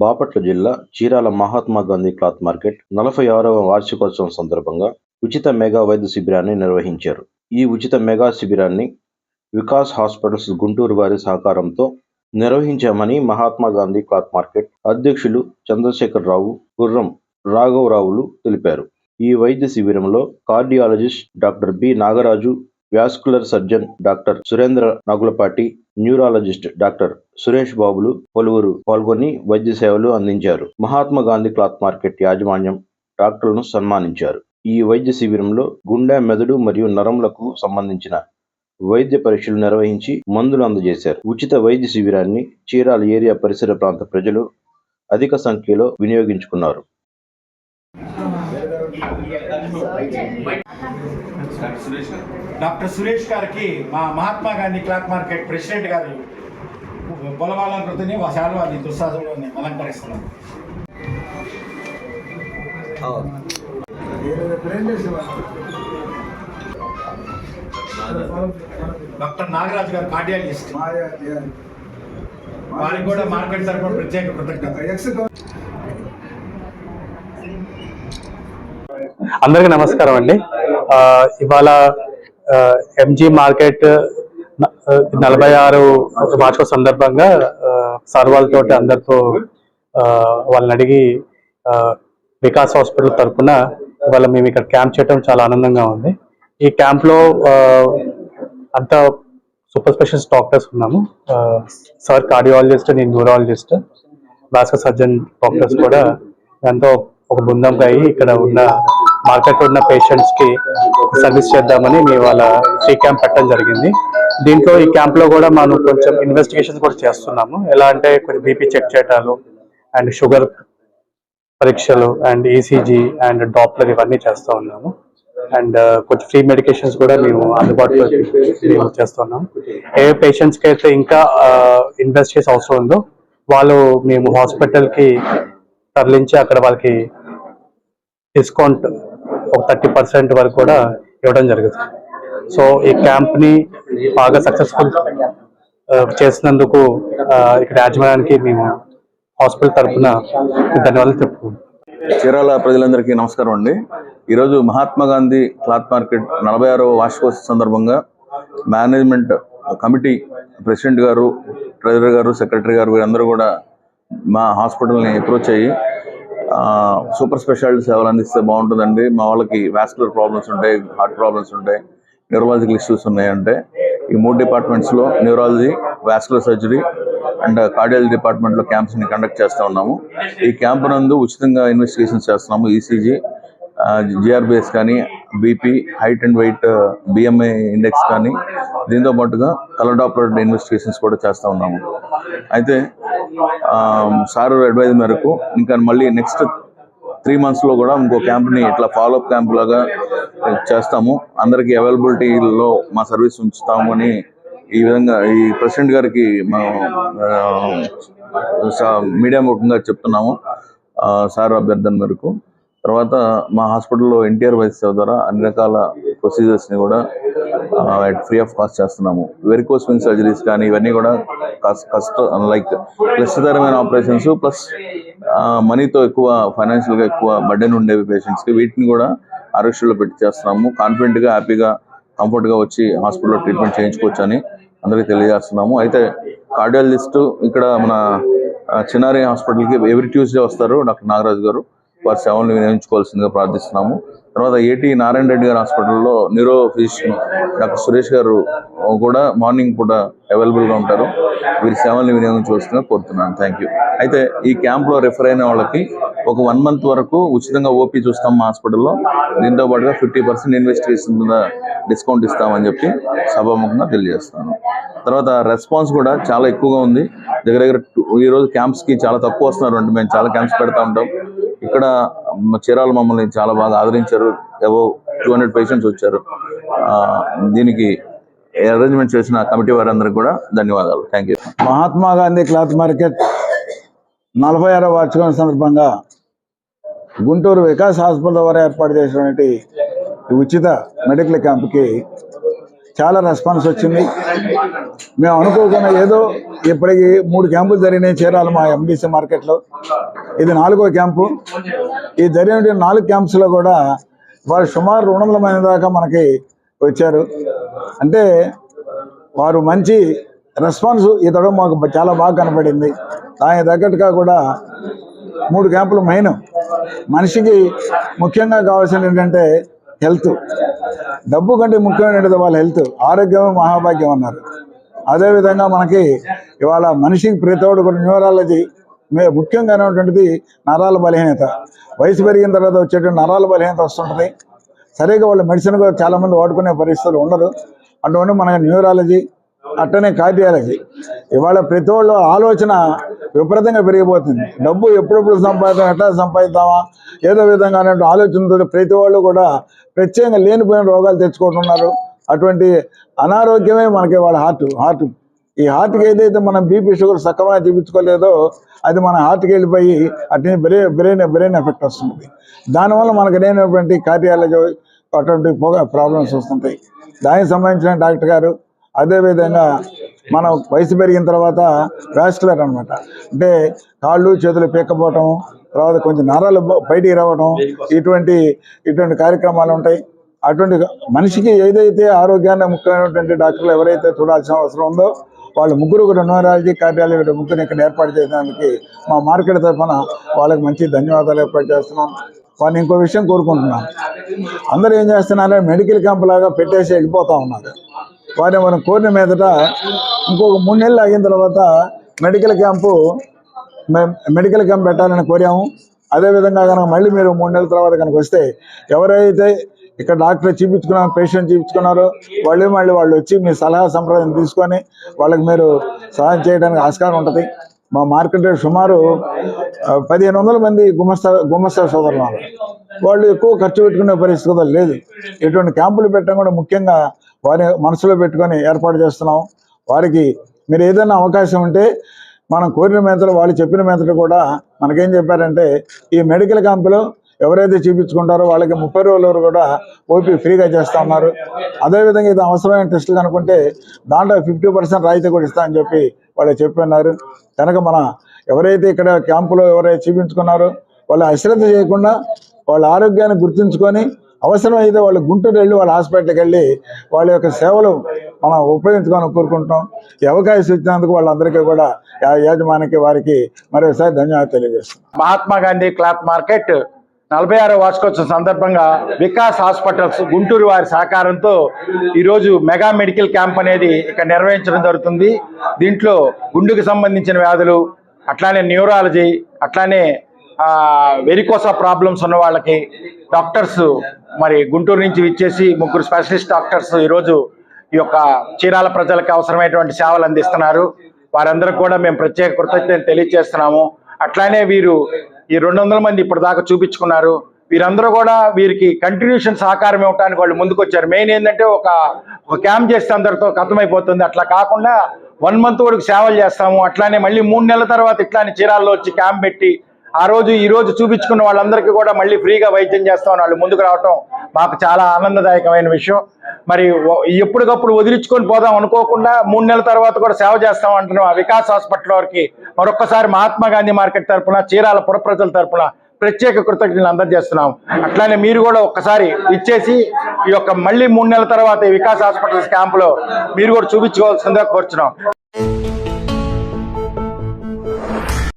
బాపట్ల జిల్లా Chirala Mahatma Gandhi cloth market నలభై ఆరవ వార్షికోత్సవం సందర్భంగా ఉచిత మెగా వైద్య శిబిరాన్ని నిర్వహించారు. ఈ ఉచిత మెగా శిబిరాన్ని వికాస్ హాస్పిటల్స్ గుంటూరు వారి సహకారంతో నిర్వహించామని మహాత్మా గాంధీ క్లాత్ మార్కెట్ అధ్యక్షులు చంద్రశేఖర్ రావు గుర్రం రాఘవరావులు తెలిపారు. ఈ వైద్య శిబిరంలో cardiologist doctor B Nagaraju vascular surgeon doctor Surendra Nagulapati neurologist doctor Suresh బాబులు పలువురు పాల్గొని వైద్య సేవలు అందించారు. మహాత్మా గాంధీ క్లాత్ మార్కెట్ యాజమాన్యం డాక్టర్లను సన్మానించారు. ఈ వైద్య శిబిరంలో గుండె మెదడు మరియు నరములకు సంబంధించిన వైద్య పరీక్షలు నిర్వహించి మందులు అందజేశారు. ఉచిత వైద్య శిబిరాన్ని చీరాల ఏరియా పరిసర ప్రాంత ప్రజలు అధిక సంఖ్యలో వినియోగించుకున్నారు. డాక్టర్ సురేష్ గారికి మా Mahatma Gandhi cloth market president గారు పొలవాలంకృతిని శాలు అది దుస్సాదుని అలంకరిస్తున్నాం. డాక్టర్ నాగరాజు గారు కార్డియాలజిస్ట్. వారికి కూడా మార్కెట్ తరఫున ప్రత్యేక కృతజ్ఞత. అందరికీ నమస్కారం అండి. ఇవాళ ఎంజీ మార్కెట్ నలభై ఆరు వార్షిక సందర్భంగా ఆ, సార్ అందరితో వాళ్ళని అడిగి వికాస్ హాస్పిటల్ తరఫున ఇవాళ మేము ఇక్కడ క్యాంప్ చేయడం చాలా ఆనందంగా ఉంది. ఈ క్యాంప్లో అంతా సూపర్ స్పెషలిస్ట్ డాక్టర్స్ ఉన్నాము. సార్ కార్డియాలజిస్ట్ నేను న్యూరాలజిస్ట్ భాస్కర్ సర్జన్ డాక్టర్స్ కూడా ఎంతో ఒక బృందంగా అయ్యి ఇక్కడ ఉన్న మార్కెట్ ఉన్న పేషెంట్స్కి సర్వీస్ చేద్దామని మేము వాళ్ళ ఫ్రీ క్యాంప్ పెట్టడం జరిగింది. దీంట్లో ఈ క్యాంప్లో కూడా మనం కొంచెం ఇన్వెస్టిగేషన్ కూడా చేస్తున్నాము. ఎలా అంటే uh, కొంచెం బీపీ చెక్ చేయటాలు అండ్ షుగర్ పరీక్షలు అండ్ ఈసీజీ అండ్ డాప్లర్ ఇవన్నీ చేస్తూ ఉన్నాము. అండ్ కొంచెం ఫ్రీ మెడికేషన్స్ కూడా మేము అందుబాటులో మేము చేస్తున్నాం ఏ పేషెంట్స్కి అయితే ఇంకా uh, ఇన్వెస్ట్ చేసే అవసరం ఉందో వాళ్ళు మేము హాస్పిటల్కి తరలించి అక్కడ వాళ్ళకి డిస్కౌంట్ ఒక థర్టీ పర్సెంట్ వరకు కూడా ఇవ్వడం జరుగుతుంది. సో ఈ క్యాంప్ని బాగా సక్సెస్ఫుల్ చేసినందుకు ఇక్కడ యాజమాన్యానికి మేము హాస్పిటల్ తరఫున ధన్యవాదాలు చెప్పుకుంటాం చీరాల ప్రజలందరికీ నమస్కారం అండి. ఈరోజు మహాత్మా గాంధీ క్లాత్ మార్కెట్ నలభై ఆరవ వార్షికోత్సవ సందర్భంగా మేనేజ్మెంట్ కమిటీ ప్రెసిడెంట్ గారు ట్రెజరర్ గారు సెక్రటరీ గారు వీరందరూ కూడా మా హాస్పిటల్ని అప్రోచ్ అయ్యి సూపర్ స్పెషాలిటీ సేవలు అందిస్తే బాగుంటుందండి. మా వాళ్ళకి వాస్కులర్ ప్రాబ్లమ్స్ ఉంటాయి హార్ట్ ప్రాబ్లమ్స్ ఉంటాయి న్యూరలాజికల్ ఇష్యూస్ ఉన్నాయంటే ఈ మూడు డిపార్ట్మెంట్స్లో neurology vascular surgery and cardiology డిపార్ట్మెంట్లో క్యాంప్స్ని కండక్ట్ చేస్తూ ఉన్నాము. ఈ క్యాంప్ నందు ఉచితంగా ఇన్వెస్టిగేషన్స్ చేస్తున్నాము. ఈసీజీ జిఆర్బిఎస్ కానీ BP height and weight BMI index కానీ దీంతో పాటుగా కలర్ డాప్లర్ ఇన్వెస్టిగేషన్స్ కూడా చేస్తూ ఉన్నాము. అయితే సార్ అడ్వైజ్ మేరకు ఇంకా మళ్ళీ నెక్స్ట్ త్రీ మంత్స్లో కూడా ఇంకో క్యాంప్ని ఇట్లా ఫాలోఅప్ క్యాంప్ లాగా చేస్తాము. అందరికీ అవైలబిలిటీలో మా సర్వీస్ ఉంచుతాము అని ఈ విధంగా ఈ ప్రెసిడెంట్ గారికి మనం మీడియా ముఖంగా చెప్తున్నాము. సార్ అభ్యర్థన మేరకు. తర్వాత మా హాస్పిటల్లో ఎన్టీఆర్ వైద్య సేవ ద్వారా అన్ని రకాల ప్రొసీజర్స్ని కూడా ఫ్రీ ఆఫ్ కాస్ట్ చేస్తున్నాము. వెరికోస్ విన్ సర్జరీస్ కానీ ఇవన్నీ కూడా కష్ట కష్ట లైక్ క్లిష్టతరమైన ఆపరేషన్స్ ప్లస్ మనీతో ఎక్కువ ఫైనాన్షియల్గా ఎక్కువ బర్డెన్ ఉండేవి పేషెంట్స్కి వీటిని కూడా ఆరోగ్యంలో పెట్టి చేస్తున్నాము. కాన్ఫిడెంట్గా హ్యాపీగా కంఫర్ట్గా వచ్చి హాస్పిటల్లో ట్రీట్మెంట్ చేయించుకోవచ్చు అని అందరికీ తెలియజేస్తున్నాము. అయితే కార్డియాలజిస్టు ఇక్కడ మన చిన్నారి హాస్పిటల్కి ఎవ్రీ ట్యూస్డే వస్తారు డాక్టర్ నాగరాజు గారు. వారి సేవలను వినియోగించుకోవాల్సిందిగా ప్రార్థిస్తున్నాము. తర్వాత ఏటీ నారాయణ రెడ్డి గారి హాస్పిటల్లో న్యూరో ఫిజిషియన్ డాక్టర్ సురేష్ గారు కూడా మార్నింగ్ పూట అవైలబుల్గా ఉంటారు. వీరి సేవల్ని వినియోగించవలసిందిగా కోరుతున్నాను. థ్యాంక్ యూ అయితే ఈ క్యాంప్లో రిఫర్ అయిన వాళ్ళకి ఒక వన్ మంత్ వరకు ఉచితంగా ఓపీ చూస్తాం మా హాస్పిటల్లో. దీంతో పాటుగా ఫిఫ్టీ పర్సెంట్ ఇన్వెస్టిగేషన్ మీద డిస్కౌంట్ ఇస్తామని చెప్పి సభాముఖంగా తెలియజేస్తాను. తర్వాత రెస్పాన్స్ కూడా చాలా ఎక్కువగా ఉంది. దగ్గర దగ్గర two- ఈ రోజు క్యాంప్స్కి చాలా తక్కువ వస్తున్నారు. అంటే మేము చాలా క్యాంప్స్ పెడతా ఉంటాం. ఇక్కడ చీరాల మమ్మల్ని చాలా బాగా ఆదరించారు. ఏవో టూ హండ్రెడ్ పేషెంట్స్ వచ్చారు. ఆ, దీనికి అరేంజ్మెంట్ చేసిన కమిటీ వారందరికీ కూడా ధన్యవాదాలు. Thank you Mahatma Gandhi cloth market నలభై ఆరో వార్షికం సందర్భంగా గుంటూరు వికాస్ హాస్పిటల్ వారు ఏర్పాటు చేసినటువంటి ఉచిత మెడికల్ క్యాంప్కి చాలా రెస్పాన్స్ వచ్చింది. మేము అనుకోకుండా ఏదో ఇప్పటికి మూడు క్యాంపులు జరిగినాయి చీరాల మా ఎంబీసీ మార్కెట్లో ఇది నాలుగో క్యాంపు. ఈ జరిగిన నాలుగు క్యాంప్స్లో కూడా వారు సుమారు రెండు వందల మంది దాకా మనకి వచ్చారు. అంటే వారు మంచి రెస్పాన్స్ ఈ మాకు చాలా బాగా కనపడింది. దానికి తగ్గట్టుగా కూడా మూడు క్యాంపులు మెయిన్. మనిషికి ముఖ్యంగా కావాల్సింది ఏంటంటే హెల్త్. డబ్బు కంటే ముఖ్యమైనది వాళ్ళ హెల్త్ ఆరోగ్యమే మహాభాగ్యం అన్నారు. అదేవిధంగా మనకి ఇవాళ మనిషికి ప్రతోడు కూడా న్యూరాలజీ మే- ముఖ్యంగా ఉన్నటువంటిది నరాల బలహీనత. వయసు పెరిగిన తర్వాత వచ్చేటువంటి నరాల బలహీనత వస్తుంటుంది. సరిగా వాళ్ళు మెడిసిన్ కూడా చాలా మంది వాడుకునే పరిస్థితులు ఉండదు. అటువంటి మనకి న్యూరాలజీ అట్టనే కార్డియాలజీ ఇవాళ ప్రతి వాళ్ళు ఆలోచన విపరీతంగా పెరిగిపోతుంది. డబ్బు ఎప్పుడెప్పుడు సంపాదిద్దాం ఎట్లా సంపాదిద్దామా? ఏదో విధంగా అనేటువంటి ఆలోచనతో ప్రతి వాళ్ళు కూడా ప్రత్యేకంగా లేనిపోయిన రోగాలు తెచ్చుకుంటున్నారు. అటువంటి అనారోగ్యమే మనకి వాళ్ళ హార్ట్ హార్ట్ ఈ హార్ట్కి ఏదైతే మనం బీపీ షుగర్ సక్రమంగా చూపించుకోలేదో అది మన హార్ట్కి వెళ్ళిపోయి అటు బ్రెయిన్ బ్రెయిన్ బ్రెయిన్ ఎఫెక్ట్ వస్తుంది. దానివల్ల మనకు లేనటువంటి కార్యాలజీ అటువంటి పొగ ప్రాబ్లమ్స్ వస్తుంటాయి. దానికి సంబంధించిన డాక్టర్ గారు అదేవిధంగా మనం వయసు పెరిగిన తర్వాత వ్యాస్కులర్ అనమాట అంటే కాళ్ళు చేతులు పీక్కపోవటం తర్వాత కొంచెం నరాలు బయటికి రావటం ఇటువంటి ఇటువంటి కార్యక్రమాలు ఉంటాయి. అటువంటి మనిషికి ఏదైతే ఆరోగ్యాన్ని ముఖ్యమైనటువంటి డాక్టర్లు ఎవరైతే చూడాల్సిన అవసరం ఉందో వాళ్ళు ముగ్గురు కూడా న్యూరాలజీ కార్డియాలజీ ముగ్గురు ఇక్కడ ఏర్పాటు చేయడానికి మా మార్కెట్ తరఫున వాళ్ళకి మంచి ధన్యవాదాలు ఏర్పాటు చేస్తున్నాం. వాళ్ళని ఇంకో విషయం కోరుకుంటున్నాం. అందరూ ఏం చేస్తున్నారంటే మెడికల్ క్యాంప్ లాగా పెట్టేసి వెళ్ళిపోతూ ఉన్నారు. వారిని మనం కోరిన మీదట ఇంకొక మూడు నెలలు అయిన తర్వాత మెడికల్ క్యాంపు మె- మెడికల్ క్యాంప్ పెట్టాలని కోరాము. అదేవిధంగా కనుక మళ్ళీ మీరు మూడు నెలల తర్వాత కనుక వస్తే ఎవరైతే ఇక్కడ డాక్టర్ చూపించుకున్నారో పేషెంట్ చూపించుకున్నారో వాళ్ళు మళ్ళీ వాళ్ళు వచ్చి మీ సలహా సంప్రదాయం తీసుకొని వాళ్ళకి మీరు సహాయం చేయడానికి ఆస్కారం ఉంటుంది. మా మార్కెట్ సుమారు పదిహేను వందల మంది గుమస్తా గుమస్తా సోదరులు వాళ్ళు ఎక్కువ ఖర్చు పెట్టుకునే పరిస్థితి లేదు. ఎటువంటి క్యాంపులు పెట్టడం కూడా ముఖ్యంగా వారిని మనసులో పెట్టుకొని ఏర్పాటు చేస్తున్నాం. వారికి మీరు ఏదైనా అవకాశం ఉంటే మనం కోరిన మేతలు వాళ్ళు చెప్పిన మేతలు కూడా మనకేం చెప్పారంటే ఈ మెడికల్ క్యాంపులో ఎవరైతే చూపించుకుంటారో వాళ్ళకి ముప్పై రోజుల వరకు కూడా ఓపీ ఫ్రీగా చేస్తా ఉన్నారు. అదేవిధంగా ఇది అవసరమైన టెస్టులు కనుకుంటే దాంట్లో ఫిఫ్టీ పర్సెంట్ రాయితీ కూడా ఇస్తా అని చెప్పి వాళ్ళు చెప్పి ఉన్నారు. కనుక మన ఎవరైతే ఇక్కడ క్యాంపులో ఎవరైతే చూపించుకున్నారో వాళ్ళు అశ్రద్ధ చేయకుండా వాళ్ళ ఆరోగ్యాన్ని గుర్తుంచుకొని అవసరమైతే వాళ్ళు గుంటూరు వెళ్ళి వాళ్ళ హాస్పిటల్కి వెళ్ళి వాళ్ళ యొక్క సేవలు మనం ఉపయోగించుకొని కోరుకుంటాం ఈ అవకాశం ఇచ్చినందుకు వాళ్ళందరికీ కూడా యాజమానికి వారికి మరోసారి ధన్యవాదాలు తెలియజేస్తున్నాం. మహాత్మా గాంధీ క్లాత్ మార్కెట్ నలభై ఆరో వార్షికోత్సవం సందర్భంగా వికాస్ హాస్పిటల్స్ గుంటూరు వారి సహకారంతో ఈరోజు మెగా మెడికల్ క్యాంప్ అనేది ఇక్కడ నిర్వహించడం జరుగుతుంది. దీంట్లో గుండెకు సంబంధించిన వ్యాధులు అట్లానే న్యూరాలజీ అట్లానే వెరికోసా ప్రాబ్లమ్స్ ఉన్న వాళ్ళకి డాక్టర్స్ మరి గుంటూరు నుంచి ఇచ్చేసి ముగ్గురు స్పెషలిస్ట్ డాక్టర్స్ ఈరోజు ఈ యొక్క చీరాల ప్రజలకు అవసరమైనటువంటి సేవలు అందిస్తున్నారు. వారందరికి కూడా మేము ప్రత్యేక కృతజ్ఞతలు తెలియజేస్తున్నాము. అట్లానే వీరు ఈ రెండు వందల మంది ఇప్పటిదాకా చూపించుకున్నారు. వీరందరూ కూడా వీరికి కంటిన్యూషన్ సహకారం ఇవ్వడానికి వాళ్ళు ముందుకు వచ్చారు మెయిన్ ఏంటంటే ఒక ఒక క్యాంప్ చేస్తే అందరితో ఖతమైపోతుంది అట్లా కాకుండా వన్ మంత్ వరకు సేవలు చేస్తాము. అట్లానే మళ్ళీ మూడు నెలల తర్వాత ఇట్లానే చీరాల్లో వచ్చి క్యాంప్ పెట్టి ఆ రోజు ఈ రోజు చూపించుకున్న వాళ్ళందరికీ కూడా మళ్ళీ ఫ్రీగా వైద్యం చేస్తామని వాళ్ళు ముందుకు రావటం మాకు చాలా ఆనందదాయకమైన విషయం. మరి ఎప్పటికప్పుడు వదిలించుకొని పోదాం అనుకోకుండా మూడు నెలల తర్వాత కూడా సేవ చేస్తాం అంటున్నాం ఆ వికాస్ హాస్పిటల్ వారికి. మరొక్కసారి మహాత్మా గాంధీ మార్కెట్ తరపున చీరాల పురప్రజల తరఫున తరపున ప్రత్యేక కృతజ్ఞతలు అందజేస్తున్నాం. అట్లానే మీరు కూడా ఒక్కసారి ఇచ్చేసి ఈ యొక్క మళ్ళీ మూడు నెలల తర్వాత ఈ వికాస్ హాస్పిటల్స్ క్యాంపులో మీరు కూడా చూపించుకోవాల్సిందిగా కోరుచున్నాం.